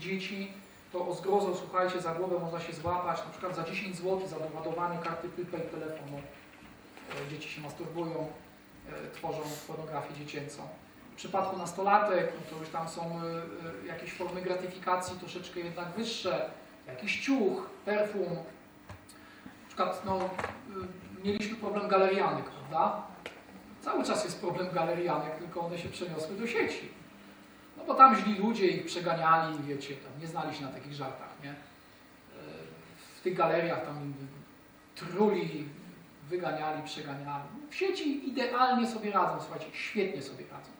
dzieci, to o zgrozą, słuchajcie, za głowę można się złapać, na przykład za 10 zł za doładowanie karty prepaid telefonu. E, Dzieci się masturbują, e, tworzą pornografię dziecięcą. W przypadku nastolatek, no to już tam są e, jakieś formy gratyfikacji troszeczkę jednak wyższe, jakiś ciuch, perfum. Na przykład, no, mieliśmy problem galerianek, prawda? Cały czas jest problem galerianek, tylko one się przeniosły do sieci. No bo tam źli ludzie ich przeganiali, wiecie, tam nie znali się na takich żartach, nie? E, W tych galeriach tam truli, wyganiali, przeganiali. W sieci idealnie sobie radzą, słuchajcie, świetnie sobie radzą.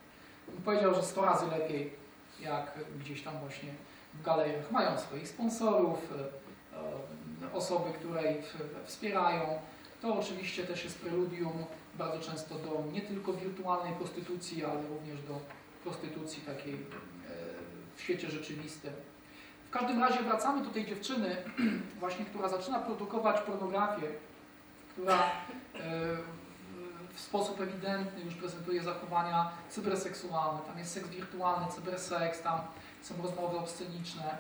Bym powiedział, że 100 razy lepiej, jak gdzieś tam właśnie w galeriach. Mają swoich sponsorów, e, e, osoby, które ich wspierają. To oczywiście też jest preludium bardzo często do nie tylko wirtualnej prostytucji, ale również do prostytucji takiej e, w świecie rzeczywistym. W każdym razie wracamy do tej dziewczyny, właśnie, która zaczyna produkować pornografię, która e, w sposób ewidentny już prezentuje zachowania cyberseksualne, tam jest seks wirtualny, cyberseks, tam są rozmowy obsceniczne.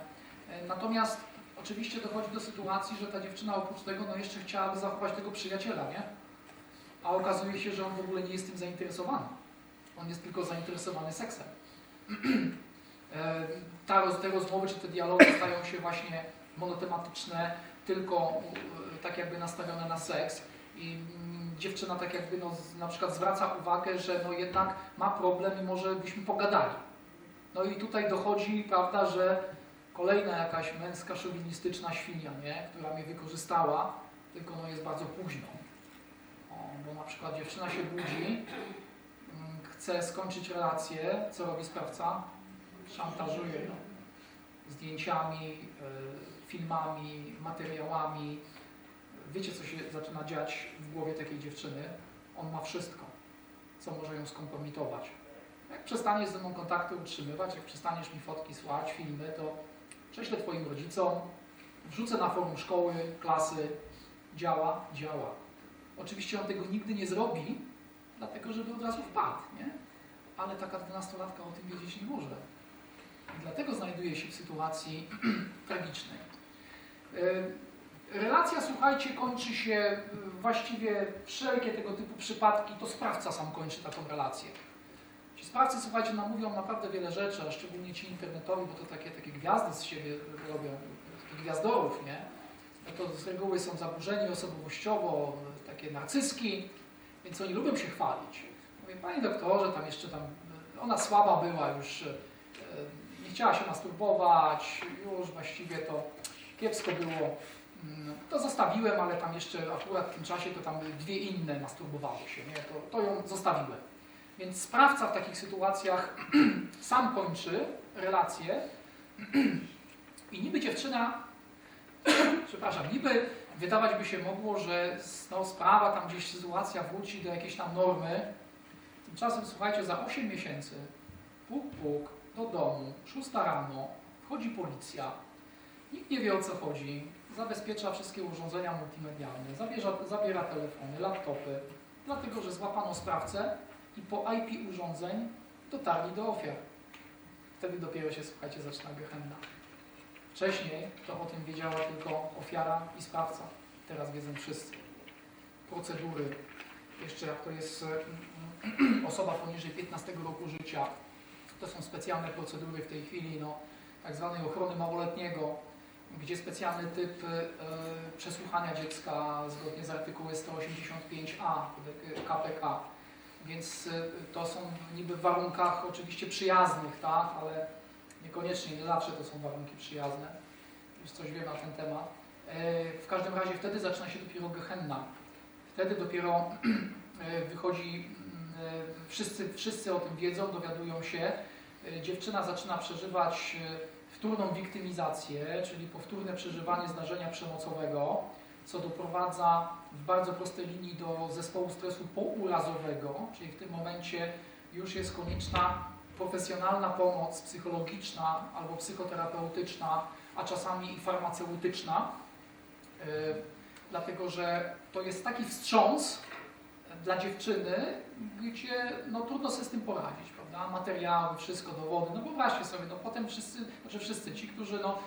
E, Natomiast oczywiście dochodzi do sytuacji, że ta dziewczyna oprócz tego no jeszcze chciałaby zachować tego przyjaciela, nie? A okazuje się, że on w ogóle nie jest tym zainteresowany. On jest tylko zainteresowany seksem. E, Ta, te rozmowy czy te dialogi stają się właśnie monotematyczne, tylko e, tak jakby nastawione na seks. I mm, dziewczyna tak jakby no, na przykład zwraca uwagę, że no jednak ma problem i może byśmy pogadali. No i tutaj dochodzi, prawda, że kolejna jakaś męska, szowinistyczna świnia, nie? która mnie wykorzystała, tylko no jest bardzo późno. O, bo na przykład dziewczyna się budzi, chce skończyć relację, co robi sprawca? Szantażuje ją zdjęciami, y, filmami, materiałami. Wiecie, co się zaczyna dziać w głowie takiej dziewczyny? On ma wszystko, co może ją skompromitować. Jak przestaniesz ze mną kontakty utrzymywać, jak przestaniesz mi fotki słać, filmy, to prześlę Twoim rodzicom, wrzucę na forum szkoły, klasy. Działa, działa. Oczywiście on tego nigdy nie zrobi, dlatego żeby od razu wpadł, nie? Ale taka dwunastolatka o tym wiedzieć nie może. I dlatego znajduje się w sytuacji tragicznej. Yy, Relacja, słuchajcie, kończy się yy, właściwie wszelkie tego typu przypadki, to sprawca sam kończy taką relację. Ci sprawcy, słuchajcie, nam mówią naprawdę wiele rzeczy, a szczególnie ci internetowi, bo to takie, takie gwiazdy z siebie robią, gwiazdorów, nie? No to z reguły są zaburzeni osobowościowo, takie narcyski, więc oni lubią się chwalić. Mówię, panie doktorze, tam jeszcze tam, ona słaba była już, e, nie chciała się masturbować, już właściwie to kiepsko było. Mm, To zostawiłem, ale tam jeszcze akurat w tym czasie to tam dwie inne masturbowały się, nie? To, to ją zostawiłem. Więc sprawca w takich sytuacjach sam kończy relację i niby dziewczyna, przepraszam, niby wydawać by się mogło, że no, sprawa tam gdzieś sytuacja wróci do jakiejś tam normy. Tymczasem słuchajcie, za 8 miesięcy puk puk do domu, 6 rano, wchodzi policja, nikt nie wie o co chodzi, zabezpiecza wszystkie urządzenia multimedialne, zabierza, zabiera telefony, laptopy, dlatego że złapano sprawcę i po IP urządzeń dotarli do ofiar. Wtedy dopiero się, słuchajcie, zaczyna gehenna. Wcześniej to o tym wiedziała tylko ofiara i sprawca. Teraz wiedzą wszyscy. Procedury, jeszcze jak to jest e, osoba poniżej 15 roku życia, to są specjalne procedury w tej chwili, no, tak zwanej ochrony małoletniego, gdzie specjalny typ e, przesłuchania dziecka zgodnie z artykułem 185a KPK. Więc e, to są niby w warunkach oczywiście przyjaznych, tak, ale niekoniecznie, nie zawsze to są warunki przyjazne. Już coś wiem na ten temat. E, W każdym razie wtedy zaczyna się dopiero gehenna. Wtedy dopiero e, wychodzi, e, wszyscy, wszyscy o tym wiedzą, dowiadują się. Dziewczyna zaczyna przeżywać wtórną wiktymizację, czyli powtórne przeżywanie zdarzenia przemocowego, co doprowadza w bardzo prostej linii do zespołu stresu pourazowego, czyli w tym momencie już jest konieczna profesjonalna pomoc psychologiczna albo psychoterapeutyczna, a czasami i farmaceutyczna, Yy, dlatego że to jest taki wstrząs dla dziewczyny, gdzie no, trudno sobie z tym poradzić, prawda? materiały, wszystko, dowody. No wyobraźcie sobie, no potem wszyscy, znaczy wszyscy ci, którzy no,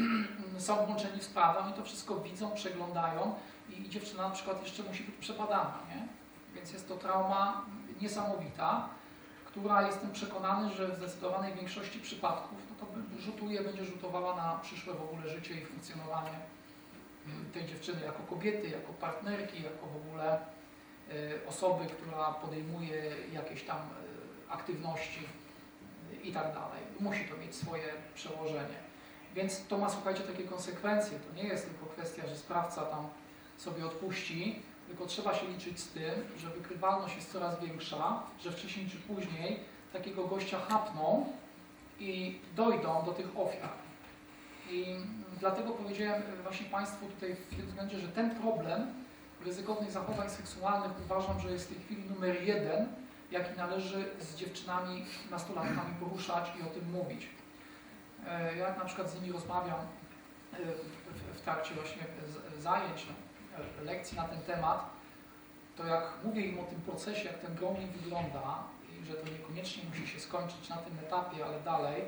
są włączeni w sprawę, oni to wszystko widzą, przeglądają i dziewczyna na przykład jeszcze musi być przebadana, nie? Więc jest to trauma niesamowita, która jestem przekonany, że w zdecydowanej większości przypadków no to rzutuje, będzie rzutowała na przyszłe w ogóle życie i funkcjonowanie y, tej dziewczyny jako kobiety, jako partnerki, jako w ogóle y, osoby, która podejmuje jakieś tam y, aktywności i tak dalej. Musi to mieć swoje przełożenie. Więc to ma, słuchajcie, takie konsekwencje. To nie jest tylko kwestia, że sprawca tam sobie odpuści, tylko trzeba się liczyć z tym, że wykrywalność jest coraz większa, że wcześniej czy później takiego gościa chapną i dojdą do tych ofiar. I dlatego powiedziałem właśnie Państwu tutaj w tym względzie, że ten problem ryzykownych zachowań seksualnych uważam, że jest w tej chwili numer jeden, jaki należy z dziewczynami, nastolatkami poruszać i o tym mówić. E, jak na przykład z nimi rozmawiam e, w trakcie właśnie zajęć, e, lekcji na ten temat, to jak mówię im o tym procesie, jak ten gromnik wygląda i że to niekoniecznie musi się skończyć na tym etapie, ale dalej,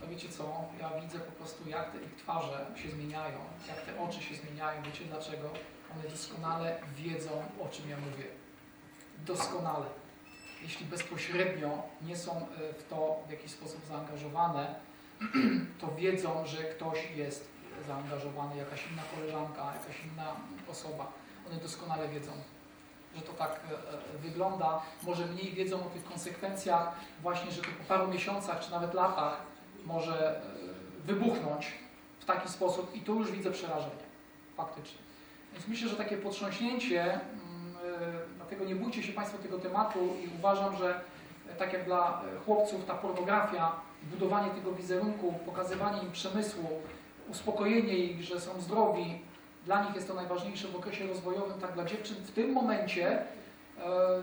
to wiecie co, ja widzę po prostu jak te ich twarze się zmieniają, jak te oczy się zmieniają. Wiecie dlaczego? One doskonale wiedzą, o czym ja mówię. Doskonale. Jeśli bezpośrednio nie są w to w jakiś sposób zaangażowane, to wiedzą, że ktoś jest zaangażowany, jakaś inna koleżanka, jakaś inna osoba. One doskonale wiedzą, że to tak e, e, wygląda. Może mniej wiedzą o tych konsekwencjach, właśnie, że to po paru miesiącach czy nawet latach może e, wybuchnąć w taki sposób i tu już widzę przerażenie, faktycznie. Więc myślę, że takie potrząśnięcie, mm, dlatego nie bójcie się Państwo tego tematu i uważam, że tak jak dla chłopców ta pornografia budowanie tego wizerunku, pokazywanie im przemysłu, uspokojenie ich, że są zdrowi, dla nich jest to najważniejsze w okresie rozwojowym, tak dla dziewczyn w tym momencie, e,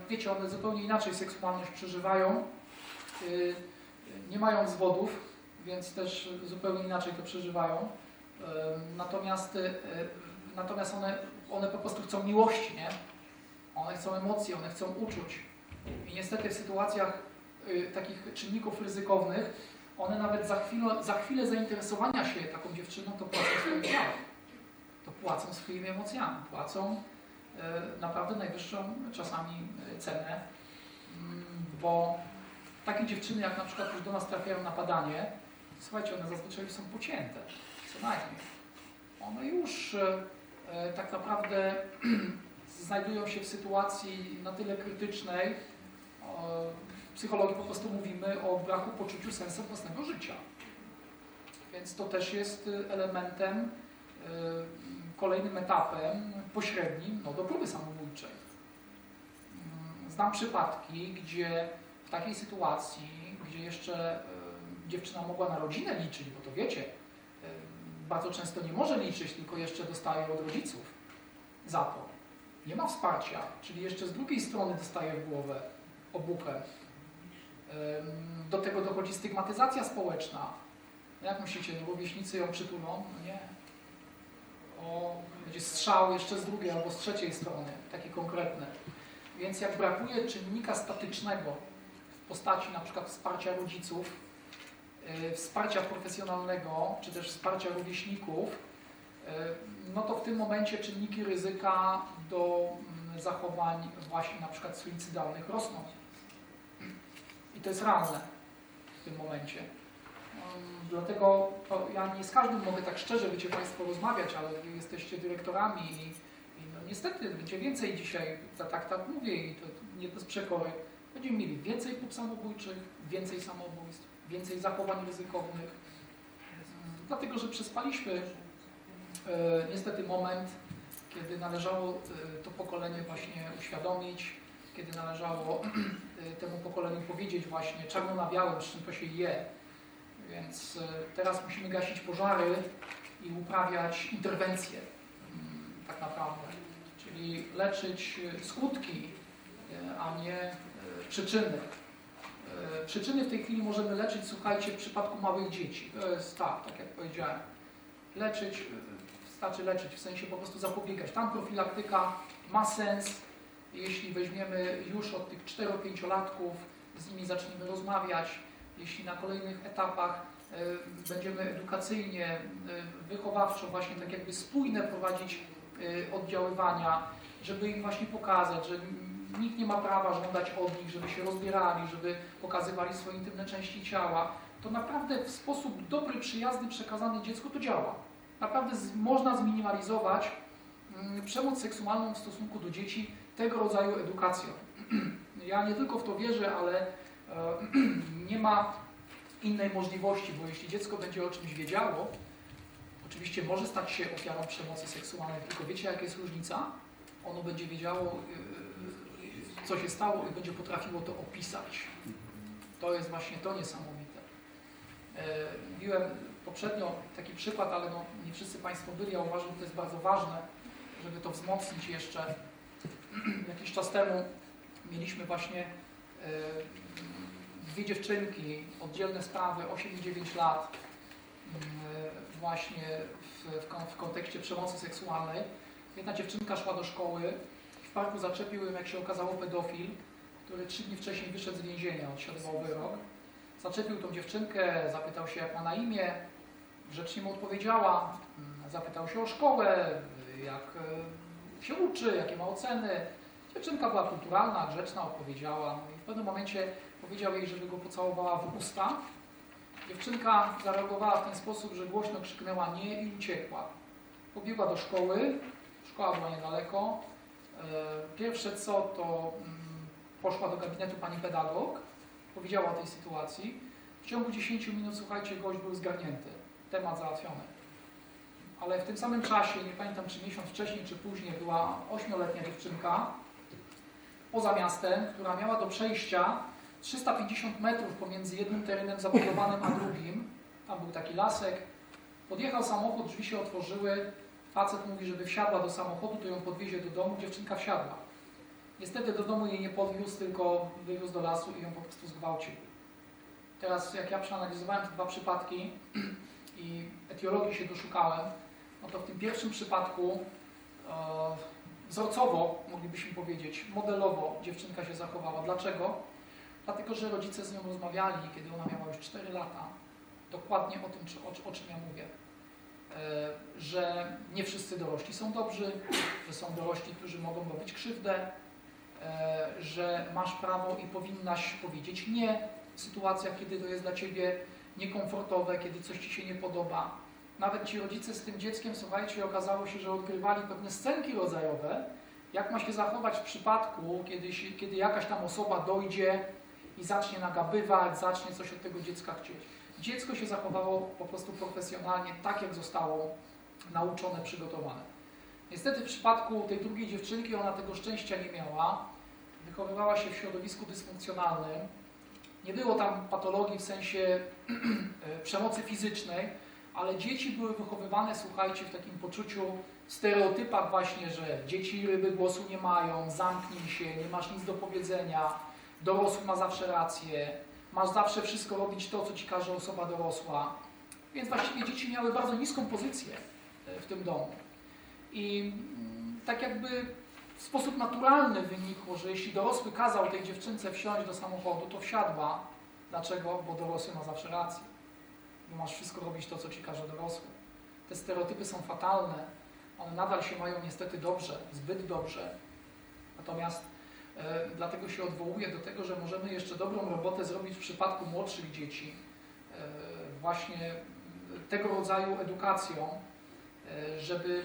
wiecie, one zupełnie inaczej seksualność przeżywają, e, nie mają zwodów, więc też zupełnie inaczej to przeżywają. E, natomiast, natomiast one, one po prostu chcą miłości, nie? One chcą emocji, one chcą uczuć. I niestety w sytuacjach takich czynników ryzykownych one nawet za chwilę, za chwilę zainteresowania się taką dziewczyną, to płacą swoim ciałem. To płacą swoimi emocjami, płacą e, naprawdę najwyższą czasami e, cenę, mm, bo takie dziewczyny, jak na przykład już do nas trafiają na badanie, słuchajcie, one zazwyczaj są pocięte, co najmniej. One już e, tak naprawdę znajdują się w sytuacji na tyle krytycznej, psychologii po prostu mówimy o braku poczuciu sensu własnego życia. Więc to też jest y, elementem, y, kolejnym etapem pośrednim no, do próby samobójczej. Mm, znam przypadki, gdzie w takiej sytuacji, gdzie jeszcze y, dziewczyna mogła na rodzinę liczyć, bo to wiecie, bardzo często nie może liczyć, tylko jeszcze dostaje od rodziców za to. Nie ma wsparcia, czyli jeszcze z drugiej strony dostaje w głowę obuchem. Do tego dochodzi stygmatyzacja społeczna. Jak myślicie, no rówieśnicy ją przytulą? No nie. O, będzie strzał jeszcze z drugiej albo z trzeciej strony, taki konkretny. Więc jak brakuje czynnika statycznego w postaci na przykład wsparcia rodziców, yy, wsparcia profesjonalnego, czy też wsparcia rówieśników, yy, no to w tym momencie czynniki ryzyka do yy, zachowań właśnie na przykład suicydalnych rosną. I to jest realne w tym momencie. Dlatego ja nie z każdym mogę tak szczerze, wiecie Państwo, rozmawiać, ale jesteście dyrektorami i, i no niestety będzie więcej dzisiaj, tak, tak mówię i to nie bez przekory, będziemy mieli więcej prób samobójczych, więcej samobójstw, więcej zachowań ryzykownych, dlatego, że przespaliśmy e, niestety moment, kiedy należało e, to pokolenie właśnie uświadomić, kiedy należało y, temu pokoleniu powiedzieć właśnie czarno na białym, z czym to się je. Więc y, teraz musimy gasić pożary i uprawiać interwencje mm, tak naprawdę. Czyli leczyć y, skutki, a nie przyczyny. Przyczyny w tej chwili możemy leczyć, słuchajcie, w przypadku małych dzieci. To jest tak, tak jak powiedziałem. Leczyć, wystarczy leczyć, w sensie po prostu zapobiegać. Tam profilaktyka ma sens, jeśli weźmiemy już od tych 4-5 latków, z nimi zaczniemy rozmawiać, jeśli na kolejnych etapach e, będziemy edukacyjnie, e, wychowawczo właśnie tak jakby spójne prowadzić e, oddziaływania, żeby im właśnie pokazać, że nikt nie ma prawa żądać od nich, żeby się rozbierali, żeby pokazywali swoje intymne części ciała, to naprawdę w sposób dobry, przyjazny, przekazany dziecku to działa. Naprawdę można zminimalizować mm, przemoc seksualną w stosunku do dzieci tego rodzaju edukacją. Ja nie tylko w to wierzę, ale e, nie ma innej możliwości, bo jeśli dziecko będzie o czymś wiedziało, oczywiście może stać się ofiarą przemocy seksualnej, tylko wiecie jaka jest różnica? Ono będzie wiedziało, y, co się stało i będzie potrafiło to opisać. To jest właśnie to niesamowite. E, Mówiłem poprzednio taki przykład, ale no, nie wszyscy Państwo byli, ja uważam, że to jest bardzo ważne, żeby to wzmocnić jeszcze. Jakiś czas temu mieliśmy właśnie e, dwie dziewczynki, oddzielne sprawy, 8 i 9 lat, mm, właśnie w, w, w kontekście przemocy seksualnej. Jedna dziewczynka szła do szkoły, w parku zaczepił ją, jak się okazało, pedofil, który trzy dni wcześniej wyszedł z więzienia, odsiadywał wyrok. Zaczepił tą dziewczynkę, zapytał się, jak ma na imię, grzecznie mu odpowiedziała, mm, zapytał się o szkołę, jak e, się uczy, jakie ma oceny. Dziewczynka była kulturalna, grzeczna, odpowiedziała. No i w pewnym momencie powiedział jej, żeby go pocałowała w usta. Dziewczynka zareagowała w ten sposób, że głośno krzyknęła nie i uciekła. Pobiegła do szkoły, szkoła była niedaleko. E, Pierwsze co, to mm, poszła do gabinetu pani pedagog, powiedziała o tej sytuacji. W ciągu 10 minut, słuchajcie, gość był zgarnięty, temat załatwiony. Ale w tym samym czasie, nie pamiętam czy miesiąc wcześniej, czy później, była ośmioletnia dziewczynka poza miastem, która miała do przejścia 350 metrów pomiędzy jednym terenem zabudowanym a drugim. Tam był taki lasek. Podjechał samochód, drzwi się otworzyły. Facet mówi, żeby wsiadła do samochodu, to ją podwiezie do domu. Dziewczynka wsiadła. Niestety do domu jej nie podwiózł, tylko wywiózł do lasu i ją po prostu zgwałcił. Teraz jak ja przeanalizowałem te dwa przypadki i etiologii się doszukałem, no to w tym pierwszym przypadku e, wzorcowo, moglibyśmy powiedzieć, modelowo dziewczynka się zachowała. Dlaczego? Dlatego, że rodzice z nią rozmawiali, kiedy ona miała już 4 lata, dokładnie o tym, o, o czym ja mówię. E, że nie wszyscy dorośli są dobrzy, że są dorośli, którzy mogą robić krzywdę, e, że masz prawo i powinnaś powiedzieć nie w sytuacjach, kiedy to jest dla ciebie niekomfortowe, kiedy coś ci się nie podoba. Nawet ci rodzice z tym dzieckiem, słuchajcie, okazało się, że odgrywali pewne scenki rodzajowe, jak ma się zachować w przypadku, kiedy, się, kiedy jakaś tam osoba dojdzie i zacznie nagabywać, zacznie coś od tego dziecka chcieć. Dziecko się zachowało po prostu profesjonalnie, tak jak zostało nauczone, przygotowane. Niestety w przypadku tej drugiej dziewczynki ona tego szczęścia nie miała. Wychowywała się w środowisku dysfunkcjonalnym. Nie było tam patologii w sensie e, przemocy fizycznej, ale dzieci były wychowywane, słuchajcie, w takim poczuciu, stereotypach właśnie, że dzieci ryby głosu nie mają, zamknij się, nie masz nic do powiedzenia, dorosły ma zawsze rację, masz zawsze wszystko robić to, co ci każe osoba dorosła. Więc właściwie dzieci miały bardzo niską pozycję e, w tym domu. I mm, tak jakby w sposób naturalny wynikło, że jeśli dorosły kazał tej dziewczynce wsiąść do samochodu, to wsiadła. Dlaczego? Bo dorosły ma zawsze rację. Masz wszystko robić to, co ci każe dorosły. Te stereotypy są fatalne. One nadal się mają niestety dobrze, zbyt dobrze. Natomiast e, dlatego się odwołuję do tego, że możemy jeszcze dobrą robotę zrobić w przypadku młodszych dzieci. E, właśnie tego rodzaju edukacją, e, żeby,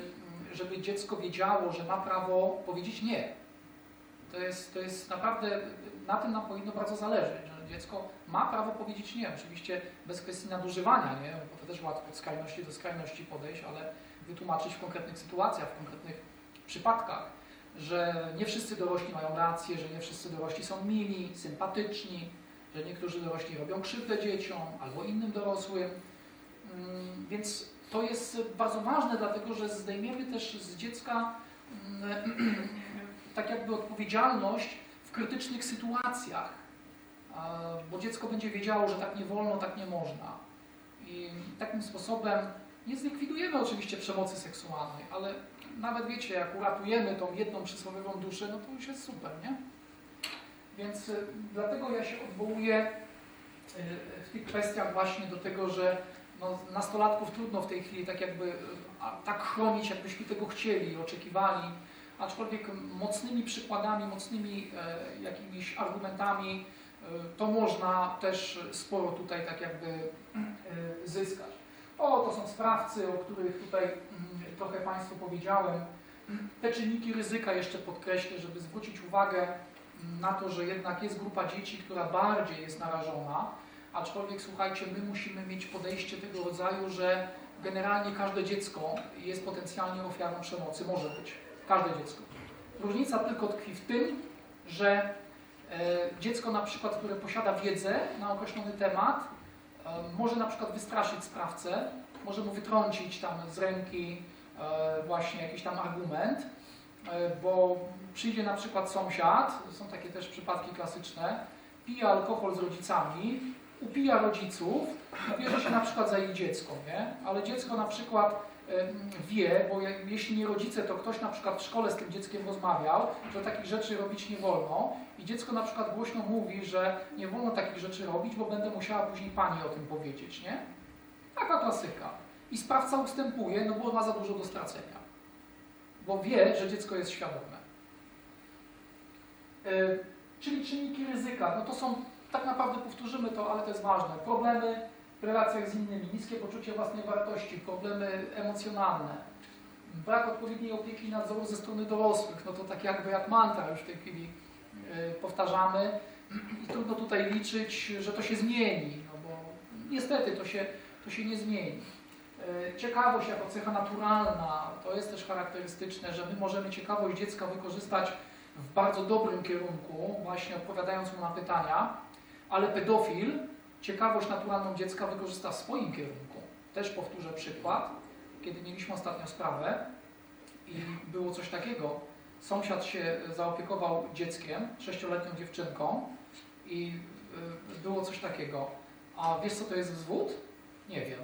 żeby dziecko wiedziało, że ma prawo powiedzieć nie. To jest, to jest naprawdę, na tym nam powinno bardzo zależeć, że dziecko ma prawo powiedzieć nie. Oczywiście bez kwestii nadużywania, nie? bo to też łatwo od skrajności do skrajności podejść, ale wytłumaczyć w konkretnych sytuacjach, w konkretnych przypadkach, że nie wszyscy dorośli mają rację, że nie wszyscy dorośli są mili, sympatyczni, że niektórzy dorośli robią krzywdę dzieciom albo innym dorosłym. Mm, Więc to jest bardzo ważne, dlatego że zdejmiemy też z dziecka mm, tak jakby odpowiedzialność w krytycznych sytuacjach, bo dziecko będzie wiedziało, że tak nie wolno, tak nie można. I takim sposobem nie zlikwidujemy oczywiście przemocy seksualnej, ale nawet wiecie, jak uratujemy tą jedną przysłowiową duszę, no to już jest super, nie? Więc y, dlatego ja się odwołuję y, w tych kwestiach właśnie do tego, że no, nastolatków trudno w tej chwili tak jakby tak chronić, jakbyśmy tego chcieli, oczekiwali, aczkolwiek mocnymi przykładami, mocnymi e, jakimiś argumentami to można też sporo tutaj tak jakby e, zyskać. O, to są sprawcy, o których tutaj mm, trochę Państwu powiedziałem. Te czynniki ryzyka jeszcze podkreślę, żeby zwrócić uwagę mm, na to, że jednak jest grupa dzieci, która bardziej jest narażona, aczkolwiek słuchajcie, my musimy mieć podejście tego rodzaju, że generalnie każde dziecko jest potencjalnie ofiarą przemocy, może być, każde dziecko. Różnica tylko tkwi w tym, że dziecko na przykład, które posiada wiedzę na określony temat, e, może na przykład wystraszyć sprawcę, może mu wytrącić tam z ręki e, właśnie jakiś tam argument, e, bo przyjdzie na przykład sąsiad, są takie też przypadki klasyczne, pije alkohol z rodzicami, upija rodziców, bierze się na przykład za ich dziecko, nie? ale dziecko na przykład wie, bo jeśli nie rodzice, to ktoś na przykład w szkole z tym dzieckiem rozmawiał, że takich rzeczy robić nie wolno i dziecko na przykład głośno mówi, że nie wolno takich rzeczy robić, bo będę musiała później pani o tym powiedzieć, nie? Taka klasyka. I sprawca ustępuje, no bo ma za dużo do stracenia. Bo wie, że dziecko jest świadome. Y, Czyli czynniki ryzyka, no to są, tak naprawdę powtórzymy to, ale to jest ważne. Problemy w relacjach z innymi, niskie poczucie własnej wartości, problemy emocjonalne, brak odpowiedniej opieki i nadzoru ze strony dorosłych, no to tak jakby jak mantra już w tej chwili y, powtarzamy. I trudno tutaj liczyć, że to się zmieni, no bo niestety to się, to się nie zmieni. Y, Ciekawość jako cecha naturalna, to jest też charakterystyczne, że my możemy ciekawość dziecka wykorzystać w bardzo dobrym kierunku, właśnie odpowiadając mu na pytania, ale pedofil ciekawość naturalną dziecka wykorzysta w swoim kierunku. Też powtórzę przykład, kiedy mieliśmy ostatnio sprawę i było coś takiego. Sąsiad się zaopiekował dzieckiem, sześcioletnią dziewczynką i y, było coś takiego. A wiesz co to jest wzwód? Nie wiem.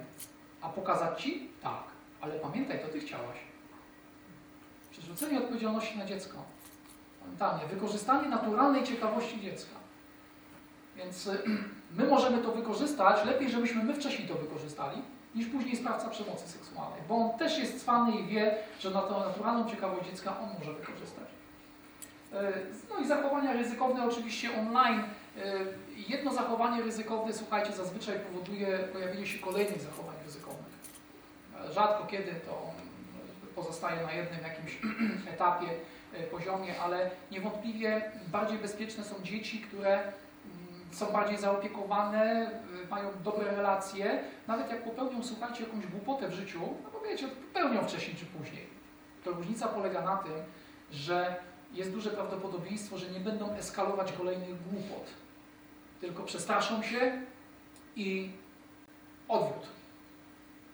A pokazać ci? Tak. Ale pamiętaj, to ty chciałaś. Przerzucenie odpowiedzialności na dziecko. Pamiętanie, wykorzystanie naturalnej ciekawości dziecka. Więc my możemy to wykorzystać, lepiej żebyśmy my wcześniej to wykorzystali, niż później sprawca przemocy seksualnej, bo on też jest cwany i wie, że na tą naturalną ciekawość dziecka on może wykorzystać. Y, No i zachowania ryzykowne oczywiście online. Y, Jedno zachowanie ryzykowne, słuchajcie, zazwyczaj powoduje pojawienie się kolejnych zachowań ryzykownych. E, Rzadko kiedy to pozostaje na jednym jakimś etapie, e, poziomie, ale niewątpliwie bardziej bezpieczne są dzieci, które są bardziej zaopiekowane, y, mają dobre relacje, nawet jak popełnią, słuchajcie, jakąś głupotę w życiu, no bo wiecie, popełnią wcześniej czy później. To różnica polega na tym, że jest duże prawdopodobieństwo, że nie będą eskalować kolejnych głupot, tylko przestraszą się i odwrót.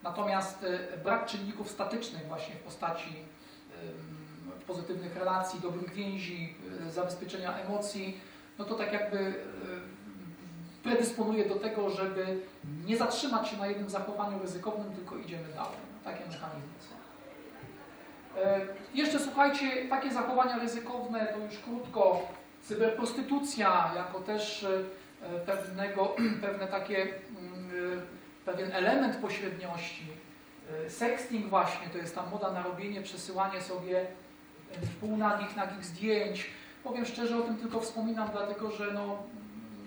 Natomiast y, brak czynników statycznych właśnie w postaci pozytywnych relacji, dobrych więzi, y, zabezpieczenia emocji, no to tak jakby predysponuje do tego, żeby nie zatrzymać się na jednym zachowaniu ryzykownym, tylko idziemy dalej. Takie mechanizmy są. E, Jeszcze słuchajcie, takie zachowania ryzykowne, to już krótko, cyberprostytucja jako też e, pewnego, pewne takie, mm, e, pewien element pośredniości, sexting właśnie, to jest ta moda na robienie, przesyłanie sobie półnagich, nagich zdjęć. Powiem szczerze, o tym tylko wspominam, dlatego że no,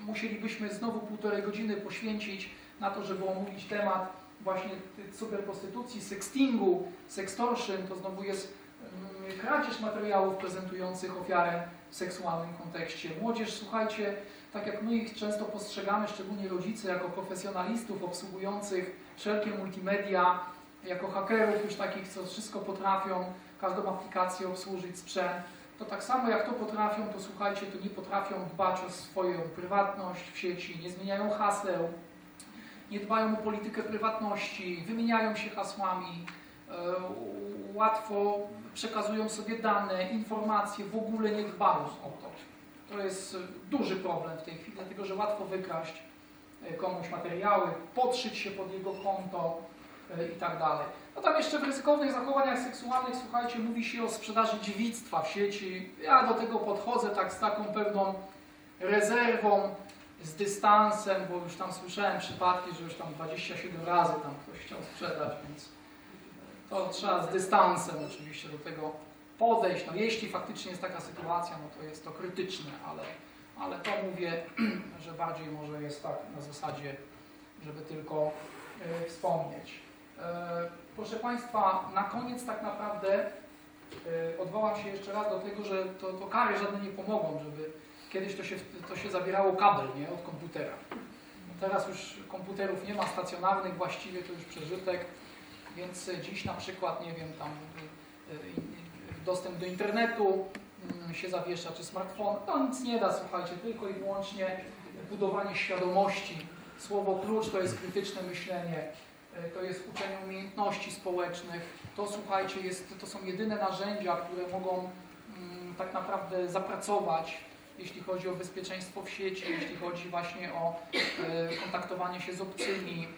musielibyśmy znowu półtorej godziny poświęcić na to, żeby omówić temat właśnie cyberprostytucji, sextingu, sextortion, to znowu jest mm, kradzież materiałów prezentujących ofiarę w seksualnym kontekście. Młodzież, słuchajcie, tak jak my ich często postrzegamy, szczególnie rodzice, jako profesjonalistów obsługujących wszelkie multimedia, jako hakerów już takich, co wszystko potrafią, każdą aplikację obsłużyć, sprzęt, to tak samo jak to potrafią, to słuchajcie, to nie potrafią dbać o swoją prywatność w sieci, nie zmieniają haseł, nie dbają o politykę prywatności, wymieniają się hasłami, e, łatwo przekazują sobie dane, informacje, w ogóle nie dbają o to. To jest duży problem w tej chwili, dlatego że łatwo wykraść e, komuś materiały, podszyć się pod jego konto i tak dalej. No tam jeszcze w ryzykownych zachowaniach seksualnych, słuchajcie, mówi się o sprzedaży dziewictwa w sieci. Ja do tego podchodzę tak z taką pewną rezerwą, z dystansem, bo już tam słyszałem przypadki, że już tam 27 razy tam ktoś chciał sprzedać, więc to trzeba z dystansem oczywiście do tego podejść. No jeśli faktycznie jest taka sytuacja, no to jest to krytyczne, ale, ale to mówię, że bardziej może jest tak na zasadzie, żeby tylko e, wspomnieć. E, proszę Państwa, na koniec tak naprawdę e, odwołam się jeszcze raz do tego, że to, to kary żadne nie pomogą, żeby kiedyś to się, to się zabierało kabel nie, od komputera. No teraz już komputerów nie ma stacjonarnych właściwie, to już przeżytek, więc dziś na przykład, nie wiem, tam y, dostęp do internetu mm, się zawiesza, czy smartfon, to nic nie da, słuchajcie, tylko i wyłącznie budowanie świadomości. Słowo klucz to jest krytyczne myślenie, to jest uczenie umiejętności społecznych, to słuchajcie, jest, to są jedyne narzędzia, które mogą mm, tak naprawdę zapracować, jeśli chodzi o bezpieczeństwo w sieci, jeśli chodzi właśnie o e, kontaktowanie się z obcymi.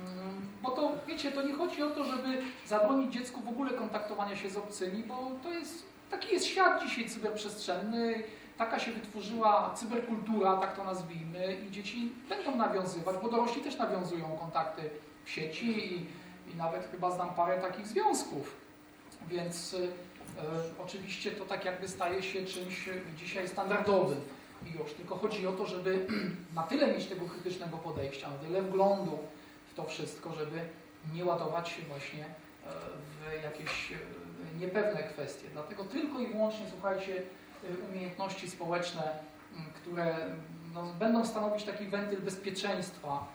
Mm, Bo to, wiecie, to nie chodzi o to, żeby zabronić dziecku w ogóle kontaktowania się z obcymi, bo to jest, taki jest świat dzisiaj cyberprzestrzenny, taka się wytworzyła cyberkultura, tak to nazwijmy, i dzieci będą nawiązywać, bo dorośli też nawiązują kontakty w sieci i, i nawet chyba znam parę takich związków. Więc e, oczywiście to tak jakby staje się czymś dzisiaj standardowym i już, tylko chodzi o to, żeby na tyle mieć tego krytycznego podejścia, na tyle wglądu w to wszystko, żeby nie ładować się właśnie e, w jakieś e, niepewne kwestie. Dlatego tylko i wyłącznie, słuchajcie, e, umiejętności społeczne, które no, będą stanowić taki wentyl bezpieczeństwa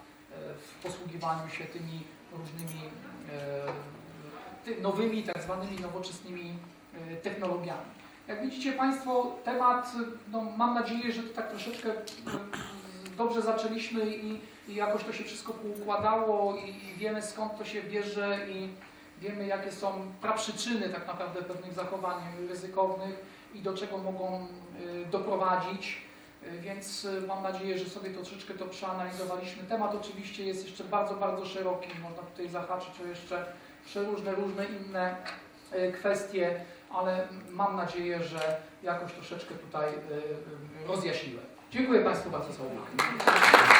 w posługiwaniu się tymi różnymi e, nowymi, tak zwanymi nowoczesnymi e, technologiami. Jak widzicie Państwo, temat, no, mam nadzieję, że to tak troszeczkę e, dobrze zaczęliśmy i, i jakoś to się wszystko poukładało i, i wiemy skąd to się bierze i wiemy jakie są praprzyczyny tak naprawdę pewnych zachowań ryzykownych i do czego mogą e, doprowadzić. E, Więc e, mam nadzieję, że sobie troszeczkę to przeanalizowaliśmy. Temat oczywiście jest jeszcze bardzo, bardzo szeroki. Można tutaj zahaczyć o jeszcze przeróżne, różne inne e, kwestie, ale mam nadzieję, że jakoś troszeczkę tutaj rozjaśniłem. Dziękuję Państwu bardzo za uwagę.